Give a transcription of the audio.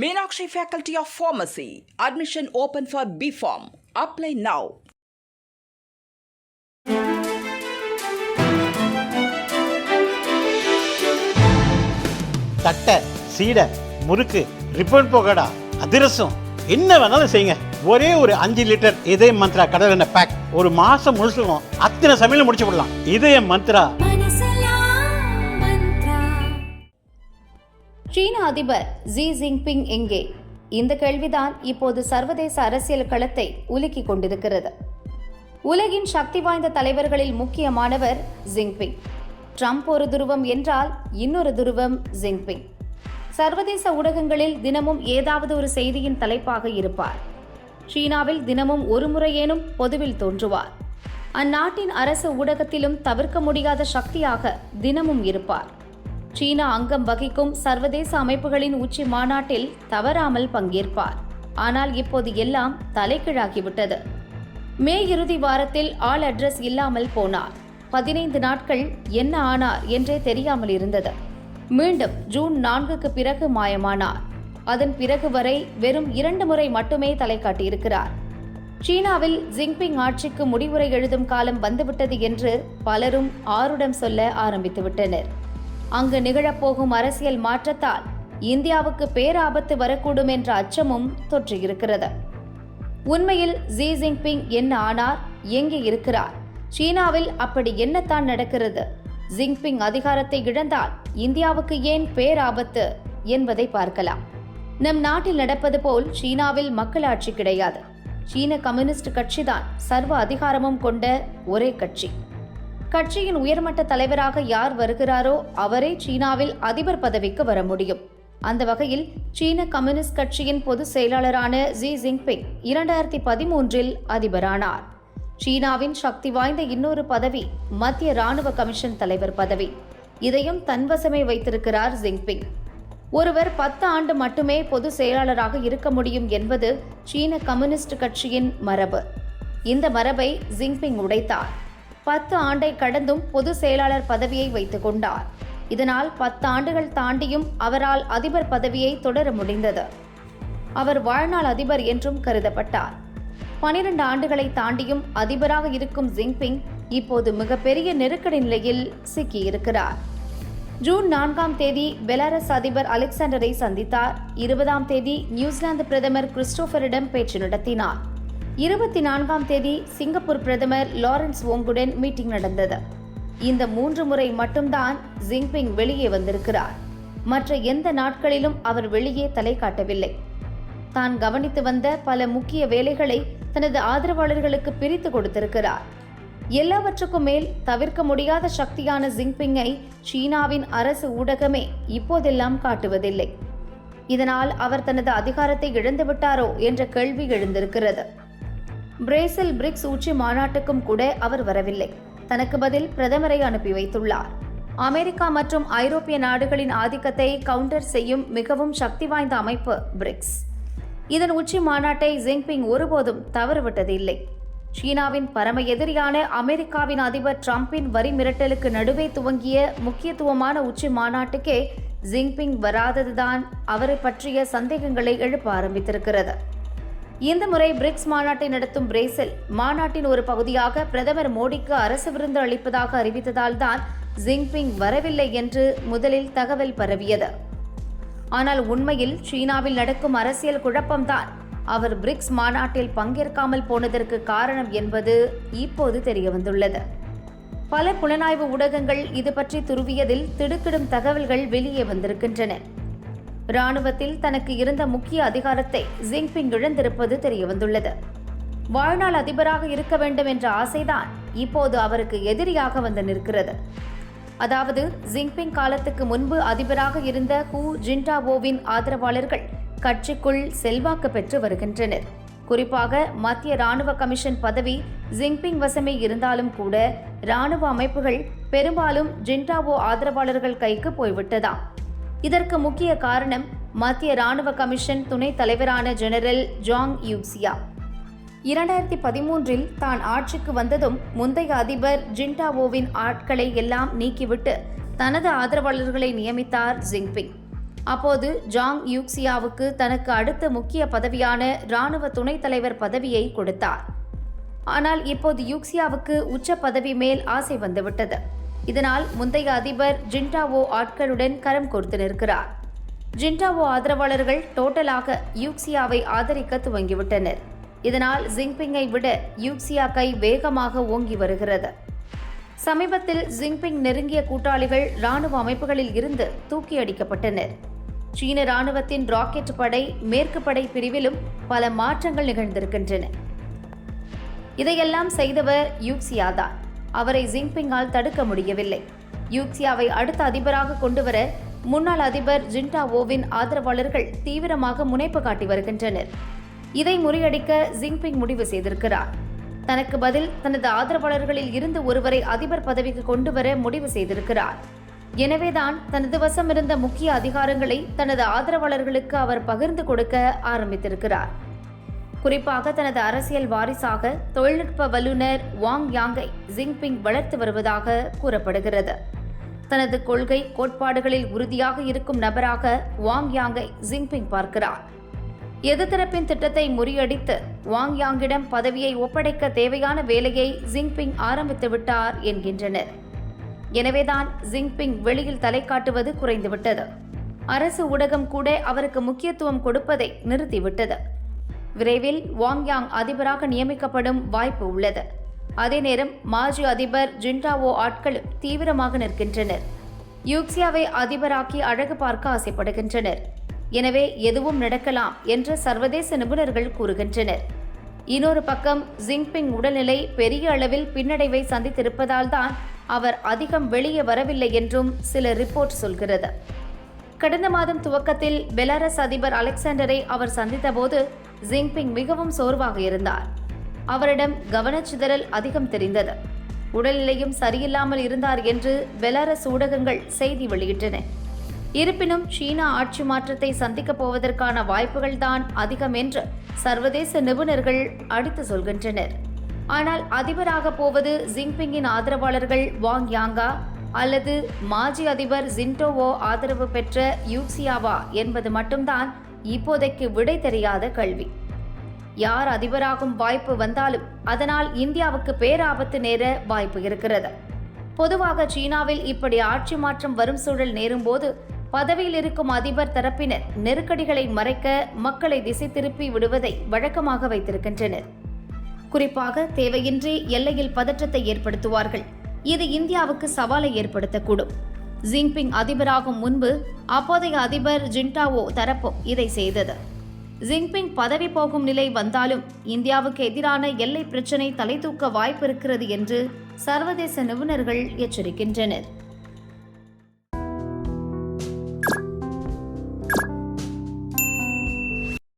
Meenakshi of of admission Admission for for form apply now தட்டை சீடை முறுக்கு ribbon போகடா அதிரசம். என்ன வேணாலும் செய்யுங்க. ஒரே ஒரு அஞ்சு லிட்டர் இதய மந்த்ரா கடல் எண்ணெய் பேக் ஒரு மாசம் முழுசுக்கும் அத்தனை சமையல் முடிச்சு விடலாம். இதய மந்த்ரா. சீன அதிபர் ஜி ஜின்பிங் எங்கே? இந்த கேள்விதான் இப்போது சர்வதேச அரசியல் களத்தை உலுக்கிக் கொண்டிருக்கிறது. உலகின் சக்தி வாய்ந்த தலைவர்களில் முக்கியமானவர் ஜிங்பிங் ட்ரம்ப் ஒரு துருவம் என்றால் இன்னொரு துருவம் ஜிங்பிங் சர்வதேச ஊடகங்களில் தினமும் ஏதாவது ஒரு செய்தியின் தலைப்பாக இருப்பார். சீனாவில் தினமும் ஒரு முறையேனும் பொதுவில் தோன்றுவார். அந்நாட்டின் அரசு ஊடகத்திலும் தவிர்க்க முடியாத சக்தியாக தினமும் இருப்பார். சீனா அங்கம் வகிக்கும் சர்வதேச அமைப்புகளின் உச்சி மாநாட்டில் தவறாமல் பங்கேற்பார். ஆனால் இப்போது எல்லாம் தலைகீழாகிவிட்டது. மே இறுதி வாரத்தில் ஆள் அட்ரஸ் இல்லாமல் போனார். பதினைந்து நாட்கள் என்ன ஆனார் என்றே தெரியாமல் இருந்தது. மீண்டும் ஜூன் நான்குக்கு பிறகு மாயமானார். அதன் பிறகு வரை வெறும் இரண்டு முறை மட்டுமே தலை காட்டியிருக்கிறார் சீனாவில் ஜிங்பிங் ஆட்சிக்கு முடிவுரை எழுதும் காலம் வந்துவிட்டது என்று பலரும் ஆருடம் சொல்ல ஆரம்பித்துவிட்டனர். அங்கு நிகழப்போகும் அரசியல் மாற்றத்தால் இந்தியாவுக்கு பேராபத்து வரக்கூடும் என்ற அச்சமும் தொற்றியிருக்கிறது. உண்மையில் ஜி ஜின்பிங் என்ன ஆனார்? எங்கே இருக்கிறார்? சீனாவில் அப்படி என்னத்தான் நடக்கிறது? ஜிங்பிங் அதிகாரத்தை இழந்தால் இந்தியாவுக்கு ஏன் பேராபத்து என்பதை பார்க்கலாம். நம் நாட்டில் நடப்பது போல் சீனாவில் மக்களாட்சி கிடையாது. சீன கம்யூனிஸ்ட் கட்சிதான் சர்வ அதிகாரமும் கொண்ட ஒரே கட்சி. கட்சியின் உயர்மட்ட தலைவராக யார் வருகிறாரோ அவரே சீனாவில் அதிபர் பதவிக்கு வர முடியும். அந்த வகையில் சீன கம்யூனிஸ்ட் கட்சியின் பொதுச் செயலாளரான ஜி ஜின்பிங் இரண்டாயிரத்தி பதிமூன்றில் அதிபரானார். சீனாவின் சக்தி வாய்ந்த இன்னொரு பதவி மத்திய ராணுவ கமிஷன் தலைவர் பதவி. இதையும் தன்வசமே வைத்திருக்கிறார் ஜின்பிங் ஒருவர் பத்து ஆண்டு மட்டுமே பொது செயலாளராக இருக்க முடியும் என்பது சீன கம்யூனிஸ்ட் கட்சியின் மரபு. இந்த மரபை ஜின்பிங் உடைத்தார். பத்து ஆண்டை கடந்தும் பொது செயலாளர் பதவியை வைத்துக் கொண்டார். இதனால் பத்து ஆண்டுகள் தாண்டியும் அவரால் அதிபர் பதவியை தொடர முடிந்தது. அவர் வாழ்நாள் அதிபர் என்றும் கருதப்பட்டார். பனிரெண்டு ஆண்டுகளை தாண்டியும் அதிபராக இருக்கும் ஜிங்பிங் இப்போது மிகப்பெரிய நெருக்கடி நிலையில் சிக்கியிருக்கிறார். ஜூன் நான்காம் தேதி பெலாரஸ் அதிபர் அலெக்சாண்டரை சந்தித்தார். இருபதாம் தேதி நியூசிலாந்து பிரதமர் கிறிஸ்டோபரிடம் பேச்சு நடத்தினார். இருபத்தி நான்காம் தேதி சிங்கப்பூர் பிரதமர் லாரன்ஸ் ஓங்குடன் மீட்டிங் நடந்தது. இந்த மூன்று முறை மட்டும்தான் ஜிங்பிங் வெளியே வந்திருக்கிறார். மற்ற எந்த நாட்களிலும் அவர் வெளியே தலை காட்டவில்லை. தான் கவனித்து வந்த பல முக்கிய வேலைகளை தனது ஆதரவாளர்களுக்கு பிரித்து கொடுத்திருக்கிறார். எல்லாவற்றுக்கும் மேல் தவிர்க்க முடியாத சக்தியான ஜிங்பிங்கை சீனாவின் அரசு ஊடகமே இப்போதெல்லாம் காட்டுவதில்லை. இதனால் அவர் தனது அதிகாரத்தை இழந்துவிட்டாரோ என்ற கேள்வி எழுந்திருக்கிறது. பிரேசில் பிரிக்ஸ் உச்சி மாநாட்டுக்கும் கூட அவர் வரவில்லை. தனக்கு பதில் பிரதமரை அனுப்பி வைத்துள்ளார். அமெரிக்கா மற்றும் ஐரோப்பிய நாடுகளின் ஆதிக்கத்தை கவுண்டர் செய்யும் மிகவும் சக்தி வாய்ந்த அமைப்பு பிரிக்ஸ். இதன் உச்சி மாநாட்டை ஜின்பிங் ஒருபோதும் தவறுவிட்டது இல்லை சீனாவின் பரம எதிரியான அமெரிக்காவின் அதிபர் டிரம்பின் வரி மிரட்டலுக்கு நடுவே துவங்கிய முக்கியத்துவமான உச்சி மாநாட்டுக்கே ஜின்பிங் வராததுதான் அவரை பற்றிய சந்தேகங்களை எழுப்ப ஆரம்பித்திருக்கிறது. இந்த முறை பிரிக்ஸ் மாநாட்டை நடத்தும் பிரேசில் மாநாட்டின் ஒரு பகுதியாக பிரதமர் மோடிக்கு அரசு விருந்து அளிப்பதாக அறிவித்ததால் தான் ஜிங்பிங் வரவில்லை என்று முதலில் தகவல் பரவியது. ஆனால் உண்மையில் சீனாவில் நடக்கும் அரசியல் குழப்பம்தான் அவர் பிரிக்ஸ் மாநாட்டில் பங்கேற்காமல் போனதற்கு காரணம் என்பது இப்போது தெரியவந்துள்ளது. பல புலனாய்வு ஊடகங்கள் இது பற்றி துருவியதில் திடுக்கிடும் தகவல்கள் வெளியே வந்திருக்கின்றன. ராணுவத்தில் தனக்கு இருந்த முக்கிய அதிகாரத்தை ஜிங்பிங் இழந்திருப்பது தெரியவந்துள்ளது. வாழ்நாள் அதிபராக இருக்க வேண்டும் என்ற ஆசைதான் இப்போது அவருக்கு எதிரியாக வந்து நிற்கிறது. அதாவது ஜிங்பிங் காலத்துக்கு முன்பு அதிபராக இருந்த ஹூ ஜின்டாவோவின் ஆதரவாளர்கள் கட்சிக்குள் செல்வாக்கு பெற்று வருகின்றனர். குறிப்பாக மத்திய ராணுவ கமிஷன் பதவி ஜிங்பிங் வசமே இருந்தாலும் கூட ராணுவ அமைப்புகள் பெரும்பாலும் ஜின்டாவோ ஆதரவாளர்கள் கைக்கு போய்விட்டதாம். இதற்கு முக்கிய காரணம் மத்திய ராணுவ கமிஷன் துணைத் தலைவரான ஜெனரல் ஜாங் யூக்சியா. இரண்டாயிரத்தி பதிமூன்றில் தான் ஆட்சிக்கு வந்ததும் முந்தைய அதிபர் ஜின்டாவோவின் ஆட்களை எல்லாம் நீக்கிவிட்டு தனது ஆதரவாளர்களை நியமித்தார் ஜிங்பிங் அப்போது ஜாங் யூக்சியாவுக்கு தனக்கு அடுத்த முக்கிய பதவியான இராணுவ துணைத் தலைவர் பதவியை கொடுத்தார். ஆனால் இப்போது யூக்சியாவுக்கு உச்ச பதவி மேல் ஆசை வந்துவிட்டது. இதனால் முந்தைய அதிபர் ஜின்டாவோ ஆட்களுடன் கரம் கோர்த்து நிற்கிறார். ஜின்டாவோ ஆதரவாளர்கள் டோட்டலாக யூக்சியாவை ஆதரிக்க துவங்கிவிட்டனர். இதனால் ஜிங்பிங்கை விட யூக்சியா கை வேகமாக ஓங்கி வருகிறது. சமீபத்தில் ஜிங்பிங் நெருங்கிய கூட்டாளிகள் ராணுவ அமைப்புகளில் இருந்து தூக்கி அடிக்கப்பட்டனர். சீன ராணுவத்தின் ராக்கெட் படை மேற்கு படை பிரிவிலும் பல மாற்றங்கள் நிகழ்ந்திருக்கின்றன. இதையெல்லாம் செய்தவர் யூக்சியா தான் அவரை ஜின்பிங்கால் தடுக்க முடியவில்லை. யூக்சியாவை அடுத்த அதிபராக கொண்டுவர முன்னாள் அதிபர் ஜின்டாவோவின் ஆதரவாளர்கள் தீவிரமாக முனைப்பு காட்டி வருகின்றனர். இதை முறியடிக்க ஜிங்பிங் முடிவு செய்திருக்கிறார். தனக்கு பதில் தனது ஆதரவாளர்களில் இருந்து ஒருவரை அதிபர் பதவிக்கு கொண்டுவர முடிவு செய்திருக்கிறார். எனவேதான் தனது வசம் இருந்த முக்கிய அதிகாரங்களை தனது ஆதரவாளர்களுக்கு அவர் பகிர்ந்து கொடுக்க ஆரம்பித்திருக்கிறார். குறிப்பாக தனது அரசியல் வாரிசாக தொழில்நுட்ப வல்லுநர் வாங் யாங்கை ஜிங்பிங் வளர்த்து வருவதாக கூறப்படுகிறது. தனது கொள்கை கோட்பாடுகளில் உறுதியாக இருக்கும் நபராக வாங் யாங்கை ஜிங்பிங் பார்க்கிறார். எதிர்த்தரப்பின் திட்டத்தை முறியடித்து வாங் யாங்கிடம் பதவியை ஒப்படைக்க தேவையான வேலையை ஜிங்பிங் ஆரம்பித்து விட்டார் என்கின்றனர். எனவேதான் ஜிங்பிங் வெளியில் தலை காட்டுவது குறைந்துவிட்டது. அரசு ஊடகம் கூட அவருக்கு முக்கியத்துவம் கொடுப்பதை நிறுத்திவிட்டது. விரைவில் வாங்யாங் அதிபராக நியமிக்கப்படும் வாய்ப்பு உள்ளது. அதே நேரம் மாஜி அதிபர் ஜின்டாவோ ஆட்களும் தீவிரமாக நிற்கின்றனர். யூக்சியாவை அதிபராக்கி அழகு பார்க்க ஆசைப்படுகின்றனர். எனவே எதுவும் நடக்கலாம் என்று சர்வதேச நிபுணர்கள் கூறுகின்றனர். இன்னொரு பக்கம் ஜிங்பிங் உடல்நிலை பெரிய அளவில் பின்னடைவை சந்தித்திருப்பதால் தான் அவர் அதிகம் வெளியே வரவில்லை என்றும் சில ரிப்போர்ட் சொல்கிறது. கடந்த மாதம் துவக்கத்தில் பெலாரஸ் அதிபர் அலெக்சாண்டரை அவர் சந்தித்தபோது ஜிங்பிங் மிகவும் சோர்வாக இருந்தார். அவரிடம் கவனச்சிதறல் அதிகம் தெரிந்தது. உடல்நிலையும் சரியில்லாமல் இருந்தார் என்று பெலாரஸ் ஊடகங்கள் செய்தி வெளியிட்டன. இருப்பினும் சீனா ஆட்சி மாற்றத்தை சந்திக்கப் போவதற்கான வாய்ப்புகள் தான் அதிகம் என்று சர்வதேச நிபுணர்கள் அடித்து சொல்கின்றனர். ஆனால் அதிபராக போவது ஜிங்பிங்கின் ஆதரவாளர்கள் வாங் யாங்கா அல்லது மாஜி அதிபர் ஜின்டோவோ ஆதரவு பெற்ற யூக்சியாவா என்பது மட்டும்தான் இப்போதைக்கு விடை தெரியாத கேள்வி யார் அதிபராகும் வாய்ப்பு வந்தாலும் அதனால் இந்தியாவுக்கு பேராபத்து நேர வாய்ப்பு இருக்கிறது. பொதுவாக சீனாவில் இப்படி ஆட்சி மாற்றம் வரும் சூழல் நேரும்போது பதவியில் இருக்கும் அதிபர் தரப்பினர் நெருக்கடிகளை மறைக்க மக்களை திசை திருப்பி விடுவதை வழக்கமாக வைத்திருக்கின்றனர். குறிப்பாக தேவையின்றி எல்லையில் பதற்றத்தை ஏற்படுத்துவார்கள். இது இந்தியாவுக்கு சவாலை ஏற்படுத்தக்கூடும். ஜின்பிங் அதிபராகும் முன்பு அப்போதைய அதிபர் ஜின்டாவோ தரப்போ இதை செய்தது. ஜின்பிங் பதவி போகும் நிலை வந்தாலும் இந்தியாவுக்கு எதிரான எல்லை பிரச்சினை தலை தூக்க வாய்ப்பு இருக்கிறது என்று சர்வதேச நிபுணர்கள் எச்சரிக்கின்றனர்.